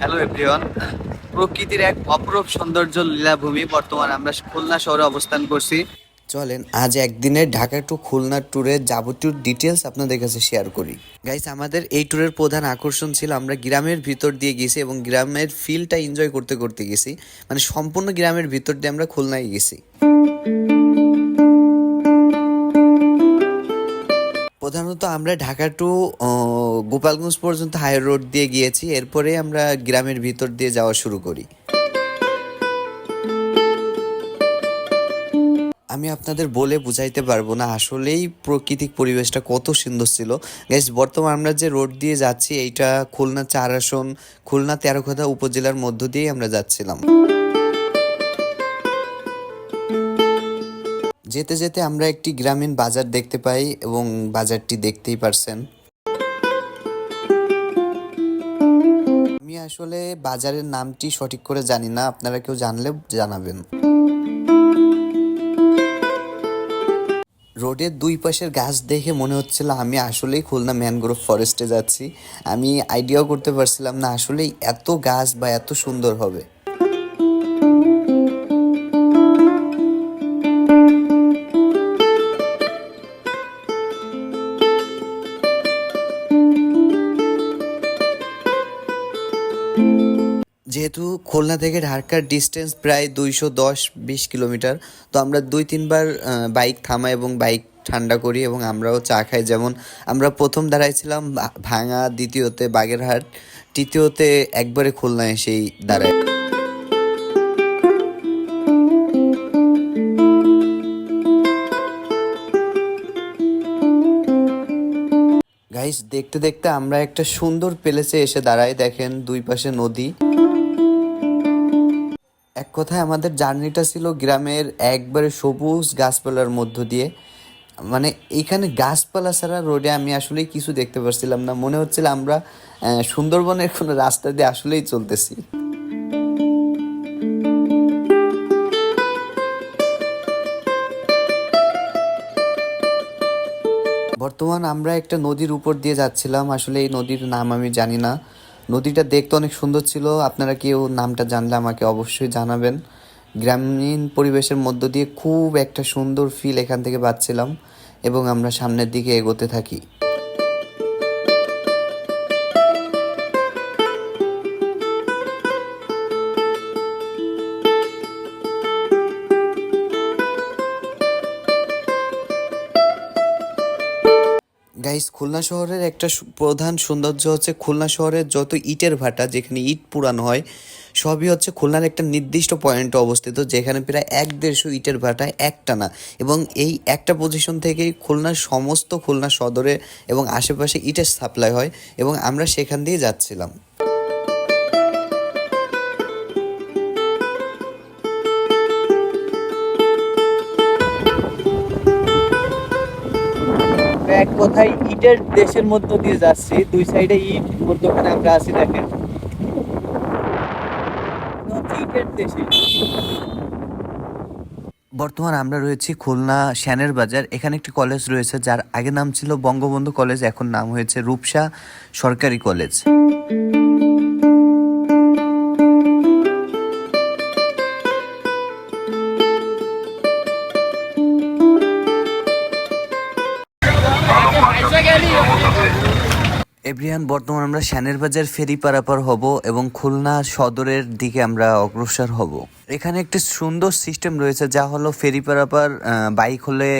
Hello everyone প্রকৃতির এক অপরূপ সৌন্দর্য লীলাভূমি বর্তমান আমরা খুলনা শহরে অবস্থান করছি। চলেন, আজ একদিনের ঢাকা টু খুলনা ট্যুরের যাবতীয় ডিটেলস আপনাদের কাছে শেয়ার করি। গাইস আমাদের এই ট্যুরের প্রধান আকর্ষণ ছিল আমরা গ্রামের ভিতর দিয়ে গেছি এবং গ্রামের ফিলটা এনজয় করতে করতে গেছি। মানে সম্পূর্ণ গ্রামের ভিতর দিয়ে আমরা খুলনায় গেছি। প্রধানত আমরা ঢাকা টু গোপালগঞ্জ পর্যন্ত হাই রোড দিয়ে গিয়েছি, এরপরে আমরা গ্রামের ভিতর দিয়ে যাওয়া শুরু করি। আমি আপনাদের বলে বুঝাইতে পারব না আসলেই প্রাকৃতিক পরিবেশটা কত সুন্দর ছিল। গাইস বর্তমান আমরা যে রোড দিয়ে যাচ্ছি, এইটা খুলনা চার আসন, খুলনা তেরোখোদা উপজেলার মধ্য দিয়েই আমরা যাচ্ছিলাম। যেতে যেতে আমরা একটি গ্রামীণ বাজার দেখতে পাই এবং বাজারটি দেখতেই পারছেন। আসলে বাজারের নামটি সঠিক করে জানি না। আপনারা কেউ জানলে জানাবেন। রোডের দুই পাশের গাছ দেখে মনে হচ্ছিল আমি আসলেই খুলনা ম্যানগ্রোভ ফরেস্টে যাচ্ছি। আমি আইডিয়াও করতে পারছিলাম না আসলেই এত গাছ বা এত সুন্দর হবে। খুলনা থেকে ঢাকার ডিস্টেন্স প্রায় দুইশো দশ বিশ কিলোমিটার। তো আমরা দুই তিনবার বাইক থামাই এবং বাইক ঠান্ডা করি এবং আমরাও চা খাই। যেমন আমরা প্রথম দাঁড়াইছিলাম ভাঙা, দ্বিতীয়তে বাগেরহাট, তৃতীয়তে একবারে খুলনা এসেই দাঁড়ায় গাইস দেখতে দেখতে আমরা একটা সুন্দর প্লেসে এসে দাঁড়াই। দেখেন দুই পাশে নদী। এক কথায় আমাদের জার্নিটা ছিল গ্রামের একবারে সবুজ গাছপালার মধ্য দিয়ে। মানে এইখানে গাছপালা ছাড়া রোডে আমি আসলেই কিছু দেখতে পাচ্ছিলাম না। মনে হচ্ছিল আমরা সুন্দরবনের কোনো রাস্তা দিয়ে আসলেই চলতেছি। বর্তমান আমরা একটা নদীর উপর দিয়ে যাচ্ছিলাম। আসলে এই নদীর নাম আমি জানি না। নদীটা দেখতে অনেক সুন্দর ছিল। আপনারা কেউ নামটা জানলে আমাকে অবশ্যই জানাবেন। গ্রামীণ পরিবেশের মধ্য দিয়ে খুব একটা সুন্দর ফিল এখান থেকে পাচ্ছিলাম এবং আমরা সামনের দিকে এগোতে থাকি। গাইস খুলনা শহরের একটা প্রধান সৌন্দর্য হচ্ছে খুলনা শহরের যত ইটের ভাটা, যেখানে ইট পুরানো হয়, সবই হচ্ছে খুলনার একটা নির্দিষ্ট পয়েন্টে অবস্থিত, যেখানে প্রায় এক দেড়শো ইটের ভাটা একটানা। এবং এই একটা পজিশন থেকেই খুলনার সমস্ত খুলনা সদরে এবং আশেপাশে ইটের সাপ্লাই হয়, এবং আমরা সেখান দিয়ে যাচ্ছিলাম। ইটের দেশের মধ্য দিয়ে যাচ্ছি, দুই সাইডে ইট মধ্যখানে আমরা আছি, দেখেন। বর্তমান আমরা রয়েছি খুলনা শ্যানের বাজার। এখানে একটি কলেজ রয়েছে, যার আগে নাম ছিল বঙ্গবন্ধু কলেজ এখন নাম হয়েছে রূপসা সরকারি কলেজ এভরিয়ান বর্তমান আমরা শ্যানের বাজার ফেরি পারাপার হব এবং খুলনা সদরের দিকে আমরা অগ্রসর হব। এখানে একটি সুন্দর সিস্টেম রয়েছে, যা হলো ফেরি পারাপার বাইক হলে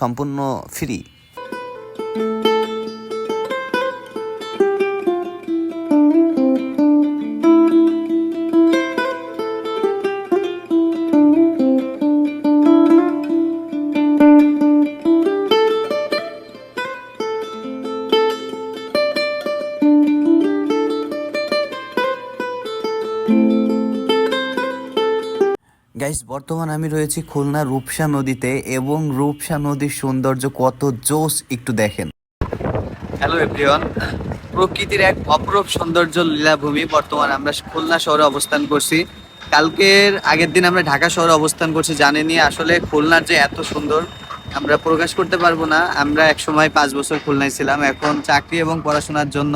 সম্পূর্ণ ফ্রি বর্তমান আমি রয়েছি খুলনা রূপসা নদীতে এবং রূপসা নদীর সৌন্দর্য কত জোস একটু দেখেন। হ্যালো এভরিওয়ান প্রকৃতির এক অপরূপ সৌন্দর্য লীলাভূমি। বর্তমান আমরা খুলনা শহরে অবস্থান করছি। কালকের আগের দিন আমরা ঢাকা শহরে অবস্থান করছি জানেনি আসলে খুলনার যে এত সুন্দর, আমরা প্রকাশ করতে পারব না। আমরা এক সময় পাঁচ বছর খুলনায় ছিলাম, এখন চাকরি এবং পড়াশোনার জন্য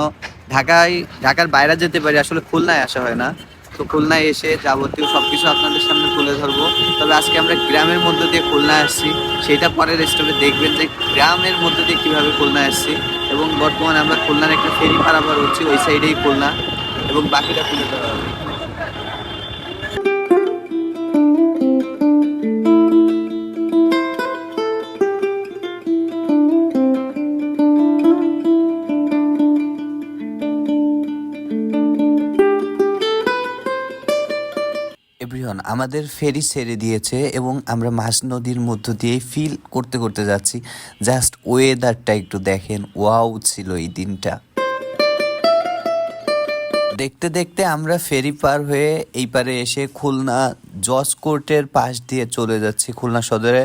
ঢাকায়, ঢাকার বাইরে যেতে পারি আসলে খুলনায় আসা হয় না। তো খুলনায় এসে যাবতীয় সব কিছু আপনাদের সামনে তুলে ধরবো। তবে আজকে আমরা গ্রামের মধ্যে দিয়ে খুলনায় আসছি। সেটা পরের স্টেপে দেখবেন যে গ্রামের মধ্যে দিয়ে কীভাবে খুলনায় আসছি এবং বর্তমানে আমরা খুলনার একটা ফেরি পারাপার হচ্ছি ওই সাইডেই খুলনা এবং বাকিটা তুলে ধরা আমাদের ফেরি ছেড়ে দিয়েছে এবং আমরা মাঝ নদীর মধ্য দিয়ে ফিল করতে করতে যাচ্ছি। জাস্ট ওয়েদারটা একটু দেখেন ওয়াও ছিল এই দিনটা। দেখতে দেখতে আমরা ফেরি পার হয়ে এই পারে এসে খুলনা জজ কোর্টের পাশ দিয়ে চলে যাচ্ছি খুলনা সদরে।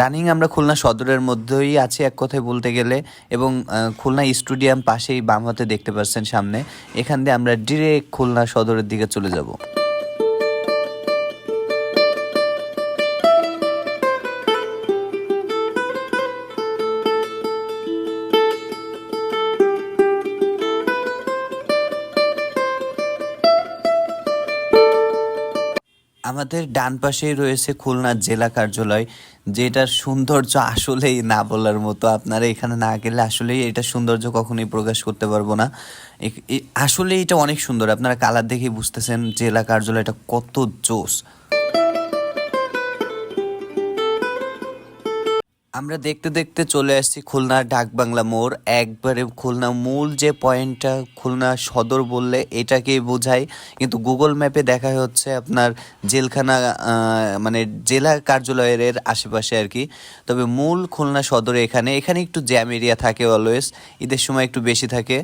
রানিং আমরা খুলনা সদরের মধ্যেই আছি এক কথায় বলতে গেলে এবং খুলনা স্টুডিয়াম পাশেই বাম হাতে দেখতে পাচ্ছেন সামনে। এখান দিয়ে আমরা ডিরেক্ট খুলনা সদরের দিকে চলে যাব। আমাদের ডান পাশেই রয়েছে খুলনা জেলা কার্যালয়, যেটার সৌন্দর্য আসলেই না বলার মতো। আপনারা এখানে না গেলে আসলেই এটা সৌন্দর্য কখনোই প্রকাশ করতে পারব না। আসলে এটা অনেক সুন্দর। আপনারা কালার দেখেই বুঝতেছেন জেলা কার্যালয়টা কত জোস। আমরা দেখতে দেখতে চলে আসছি খুলনা ডাকবাংলা মোড়। একবারে খুলনা মূল যে পয়েন্টটা খুলনা সদর বললে এটাকেই বোঝায়। কিন্তু গুগল ম্যাপে দেখা হচ্ছে আপনার জেলখানা মানে জেলা কার্যালয়ের আশেপাশে আর কি। তবে মূল খুলনা সদর এখানে এখানে একটু জ্যাম এরিয়া থাকে অলওয়েজ, ঈদের সময় একটু বেশি থাকে।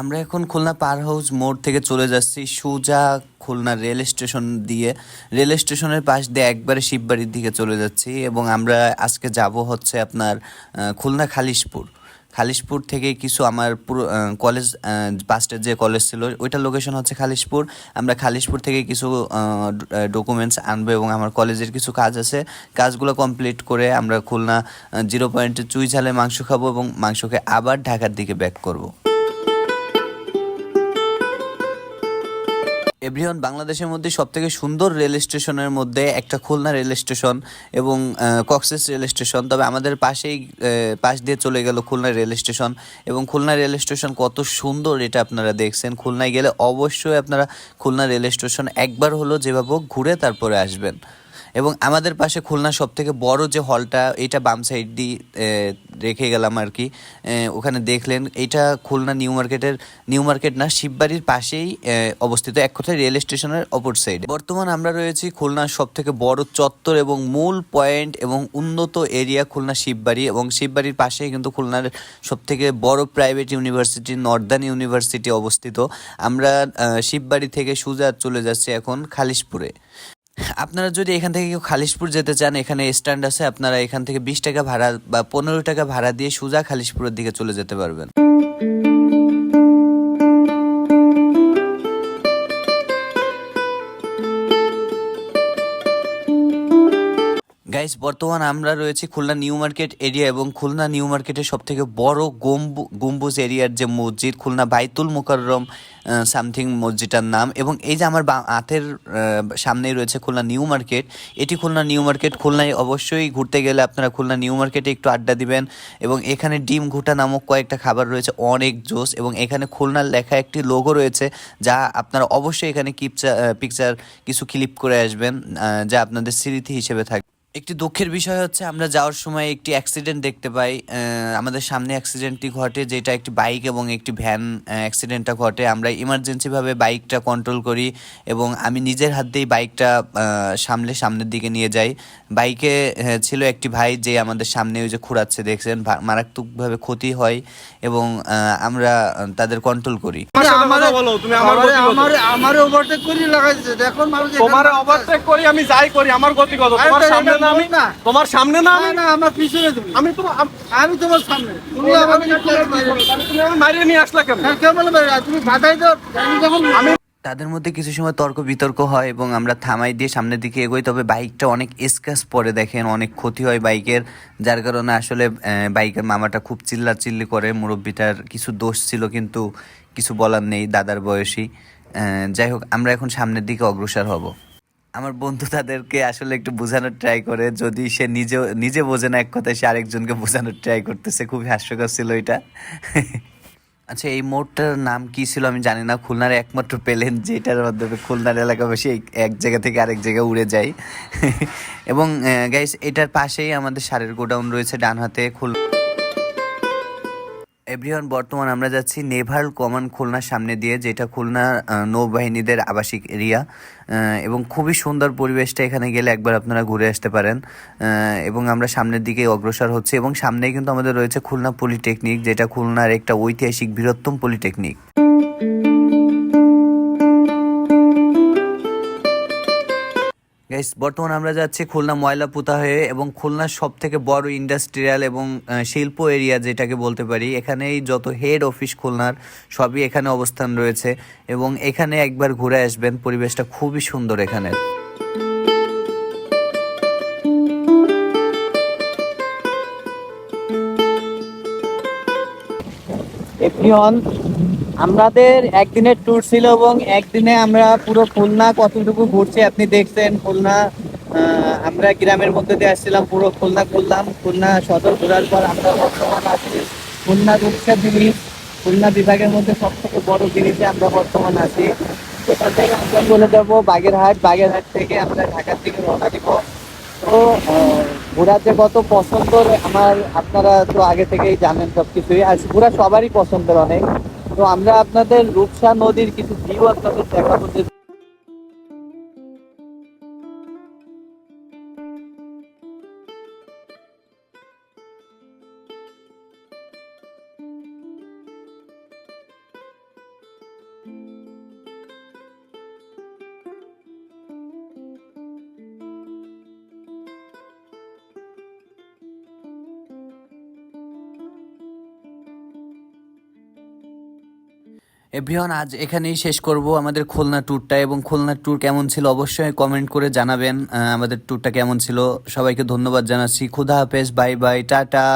আমরা এখন খুলনা পার হাউস মোড় থেকে চলে যাচ্ছি সোজা খুলনা রেল স্টেশন দিয়ে। রেল স্টেশনের পাশ দিয়ে একবারে শিববাড়ির দিকে চলে যাচ্ছি এবং আমরা আজকে যাব হচ্ছে আপনার খুলনা খালিশপুর। খালিশপুর থেকে কিছু আমার পুরো কলেজ পাস্টের যে কলেজ ছিল ওইটার লোকেশন হচ্ছে খালিশপুর। আমরা খালিশপুর থেকে কিছু ডকুমেন্টস আনব এবং আমার কলেজের কিছু কাজ আছে। কাজগুলো কমপ্লিট করে আমরা খুলনা জিরো পয়েন্টে চুই ঝালে মাংস খাব এবং মাংসকে আবার ঢাকার দিকে ব্যাক করব। এভরিওয়ান বাংলাদেশের মধ্যে সবথেকে সুন্দর রেল স্টেশনের মধ্যে একটা খুলনা রেল স্টেশন এবং কক্সেস রেল স্টেশন। তবে আমাদের পাশেই পাশ দিয়ে চলে গেল খুলনা রেল স্টেশন এবং খুলনা রেল স্টেশন কত সুন্দর এটা আপনারা দেখছেন। খুলনায় গেলে অবশ্যই আপনারা খুলনা রেল স্টেশন একবার হলো যেভাবে ঘুরে তারপরে আসবেন। এবং আমাদের পাশে খুলনা সব থেকে বড় যে হলটা, এটা বাম সাইড দিয়ে রেখে গেলাম আর কি। ওখানে দেখলেন, এটা খুলনা নিউ মার্কেটের, নিউ মার্কেট না, শিববাড়ির পাশেই অবস্থিত, এক কথায় রেল স্টেশনের অপর সাইডে বর্তমান আমরা রয়েছি খুলনার সব থেকে বড় চত্বর এবং মূল পয়েন্ট এবং উন্নত এরিয়া খুলনা শিববাড়ি এবং শিববাড়ির পাশেই কিন্তু খুলনার সব থেকে বড় প্রাইভেট ইউনিভার্সিটি নর্দার্ন ইউনিভার্সিটি অবস্থিত। আমরা শিববাড়ি থেকে সুজা চলে যাচ্ছি এখন খালিশপুরে। আপনারা যদি এখান থেকে কেউ খালিশপুর যেতে চান, এখানে স্ট্যান্ড আছে, আপনারা এখান থেকে বিশ টাকা ভাড়া বা পনেরো টাকা ভাড়া দিয়ে সোজা খালিশপুরের দিকে চলে যেতে পারবেন। গাইস বর্তমান আমরা রয়েছি খুলনা নিউ মার্কেট এরিয়া এবং খুলনা নিউ মার্কেটের সব থেকে বড় গম্বু, গম্বুজ এরিয়ার যে মসজিদ, খুলনা বাইতুল মুকাররম সামথিং মসজিদটার নাম এবং এই যে আমার হাতের সামনেই রয়েছে খুলনা নিউ মার্কেট, এটি খুলনা নিউ মার্কেট, খুলনায় অবশ্যই ঘুরতে গেলে আপনারা খুলনা নিউ মার্কেটে একটু আড্ডা দিবেন এবং এখানে ডিম ঘুটা নামক কয়েকটা খাবার রয়েছে, অনেক জোস এবং এখানে খুলনার লেখা একটি লোগো রয়েছে যা আপনারা অবশ্যই এখানে কিপচার পিকচার কিছু ক্লিপ করে আসবেন যা আপনাদের স্মৃতি হিসেবে থাকবে। একটি দুঃখের বিষয় হচ্ছে আমরা যাওয়ার সময় একটি অ্যাক্সিডেন্ট দেখতে পাই আহ, আমাদের সামনে অ্যাক্সিডেন্টটি ঘটে যেটা একটি বাইক এবং একটি ভ্যান অ্যাক্সিডেন্টটা ঘটে। আমরা ইমার্জেন্সিভাবে বাইকটা কন্ট্রোল করি এবং আমি নিজের হাত দিয়েই বাইকটা সামলে সামনের দিকে নিয়ে যাই। বাইকে ছিল একটি ভাই যে আমাদের সামনে ওই যে ঘোরাচ্ছে দেখছেন? মারাত্মকভাবে ক্ষতি হয় এবং আহ, আমরা তাদের কন্ট্রোল করি। আমার ওভারটেক করে লাগাইছে। তোমার ওভারটেক করি আমি যাই করি আমার গতি কত তোমার সামনে এটা না আমি না। তোমার সামনে না আমি না আমার পিছনে তুমি আমি তোমার আম- তোমার সামনে। তুমি আমাকে তুমি আমাকে মারিয়ে নিয়ে আসলা কেন? হ্যাঁ, কেমন তুমি বাধাই দাও। আমি যখন আমি তাদের মধ্যে কিছু সময় তর্ক বিতর্ক হয় এবং আমরা থামাই দিয়ে সামনের দিকে এগোই তবে বাইকটা অনেক স্ক্র্যাচ পরে দেখেন অনেক ক্ষতি হয় বাইকের যার কারণে আসলে বাইকের মামাটা খুব চিল্লা চিল্লি করে মুরব্বিটার কিছু দোষ ছিল কিন্তু কিছু বলার নেই দাদার বয়সী। আহ, যাই হোক আমরা এখন সামনের দিকে অগ্রসর হব। আমার বন্ধু তাদেরকে আসলে একটু বোঝানোর ট্রাই করে। যদি সে নিজে নিজে বোঝে না এক কথায়, সে আরেকজনকে বোঝানোর ট্রাই করতেছে। খুবই হাস্যকর ছিল এটা। আচ্ছা এই মোড়টার নাম কি ছিল আমি জানি না। খুলনার একমাত্র পেলেন যেটার মাধ্যমে খুলনার এলাকাবাসী এক জায়গা থেকে আরেক জায়গায় উড়ে যায়। এবং গাইস এটার পাশেই আমাদের সারের গোডাউন রয়েছে ডান হাতে খুল এভরিওয়ান, বর্তমান আমরা যাচ্ছি নেভাল কমান খুলনার সামনে দিয়ে, যেটা খুলনা নৌবাহিনীদের আবাসিক এরিয়া। এবং খুবই সুন্দর পরিবেশটা এখানে গেলে একবার আপনারা ঘুরে আসতে পারেন। এবং আমরা সামনের দিকে অগ্রসর হচ্ছে এবং সামনেই কিন্তু আমাদের রয়েছে খুলনা পলিটেকনিক, যেটা খুলনার একটা ঐতিহাসিক বৃহত্তম পলিটেকনিক। গাইস বর্তমানে আমরা যাচ্ছি খুলনা ময়লা পুতা হয়ে এবং খুলনার সব থেকে বড় ইন্ডাস্ট্রিয়াল এবং শিল্প এরিয়া যেটাকে বলতে পারি, এখানেই যত হেড অফিস খুলনার, সবই এখানে অবস্থান রয়েছে এবং এখানে একবার ঘুরে আসবেন, পরিবেশটা খুবই সুন্দর এখানে। আমাদের একদিনের ট্যুর ছিল এবং একদিনে আমরা পুরো খুলনা কতটুকু ঘুরছি আপনি দেখছেন। খুলনা আমরা গ্রামের মধ্যে দিয়ে আসছিলাম, পুরো খুলনা ঘুরলাম। খুলনা সদর ঘোরার পর আমরা বর্তমান আছি খুলনা রূপসা ব্রিজ খুলনা বিভাগের মধ্যে সব থেকে বড় ব্রিজে আমরা বর্তমান আছি। এখান থেকে আমরা চলে যাব বাগেরহাট। বাগেরহাট থেকে আমরা ঢাকার দিকে রওনা দিব। তো ঘোরা যে কত পছন্দের আমার আপনারা তো আগে থেকেই জানেন সব কিছুই আর ঘোরা সবারই পছন্দের অনেক। তো আমরা আপনাদের রূপসা নদীর কিছু ভিউ আপনাদের দেখাবো যে এভরিওয়ান, আজ এখানেই শেষ করব আমাদের খুলনা ট্যুরটা এবং খুলনা ট্যুর কেমন ছিল অবশ্যই কমেন্ট করে জানাবেন। আমাদের ট্যুরটা কেমন ছিল, সবাইকে ধন্যবাদ জানাচ্ছি। খুদা হাফেজ বাই বাই টাটা।